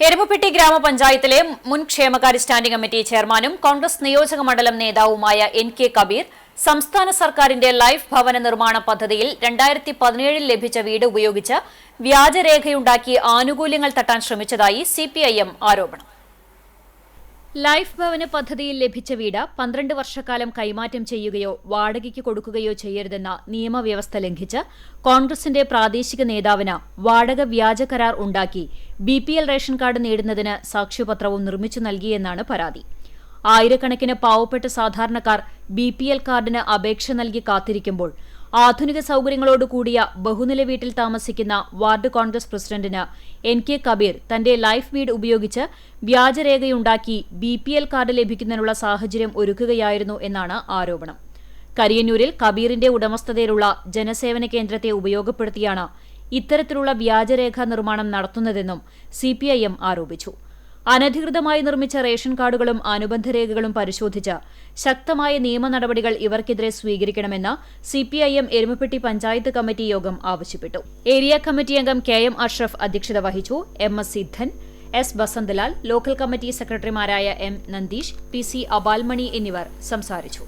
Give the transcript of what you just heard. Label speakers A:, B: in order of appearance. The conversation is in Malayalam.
A: എരുമപ്പെട്ടി ഗ്രാമപഞ്ചായത്തിലെ മുൻ ക്ഷേമകാര്യ സ്റ്റാൻഡിംഗ് കമ്മിറ്റി ചെയർമാനും കോൺഗ്രസ് നിയോജക മണ്ഡലം നേതാവുമായ എൻ കെ കബീർ സംസ്ഥാന സർക്കാരിന്റെ ലൈഫ് ഭവന നിർമ്മാണ പദ്ധതിയിൽ രണ്ടായിരത്തി പതിനേഴിൽ ലഭിച്ച വീട് ഉപയോഗിച്ച് വ്യാജരേഖയുണ്ടാക്കി ആനുകൂല്യങ്ങൾ തട്ടാൻ ശ്രമിച്ചതായി സിപിഐഎം ആരോപണം. ലൈഫ് ഭവന പദ്ധതിയിൽ ലഭിച്ച വീട് പന്ത്രണ്ട് വർഷക്കാലം കൈമാറ്റം ചെയ്യുകയോ വാടകയ്ക്ക് കൊടുക്കുകയോ ചെയ്യരുതെന്ന നിയമവ്യവസ്ഥ ലംഘിച്ച് കോൺഗ്രസിന്റെ പ്രാദേശിക നേതാവിന് വാടക വ്യാജ കരാർ ഉണ്ടാക്കി B P L ration card നേടുന്നതിന് സാക്ഷ്യപത്രവും നിർമ്മിച്ചു നൽകിയെന്നാണ് പരാതി. ആയിരക്കണക്കിന് പാവപ്പെട്ട സാധാരണക്കാർ ബി പി എൽ കാർഡിന് അപേക്ഷ നൽകി കാത്തിരിക്കുമ്പോൾ ആധുനിക സൗകര്യങ്ങളോട് കൂടിയ ബഹുനില വീട്ടിൽ താമസിക്കുന്ന വാർഡ് കോൺഗ്രസ് പ്രസിഡന്റിന് എൻ കെ കബീർ തന്റെ ലൈഫ് വീഡ് ഉപയോഗിച്ച് വ്യാജരേഖയുണ്ടാക്കി ബി പി എൽ കാർഡ് ലഭിക്കുന്നതിനുള്ള സാഹചര്യം ഒരുക്കുകയായിരുന്നു എന്നാണ് ആരോപണം. കരിയന്നൂരിൽ കബീറിന്റെ ഉടമസ്ഥതയിലുള്ള ജനസേവന കേന്ദ്രത്തെ ഉപയോഗപ്പെടുത്തിയാണ് ഇത്തരത്തിലുള്ള വ്യാജരേഖ നിർമ്മാണം നടത്തുന്നതെന്നും സി പി ഐ എം ആരോപിച്ചു. അനധികൃതമായി നിർമ്മിച്ച റേഷൻ കാർഡുകളും അനുബന്ധ രേഖകളും പരിശോധിച്ച് ശക്തമായ നിയമ നടപടികൾ ഇവർക്കെതിരെ സ്വീകരിക്കണമെന്ന് C P I M Erumapetty panchayat committee യോഗം ആവശ്യപ്പെട്ടു. ഏരിയ കമ്മിറ്റി അംഗം കെ എം അഷ്റഫ് അധ്യക്ഷത വഹിച്ചു. M S Siddhan S Basanthalal local committee സെക്രട്ടറിമാരായ M Nandeesh P C Abalmani എന്നിവർ സംസാരിച്ചു.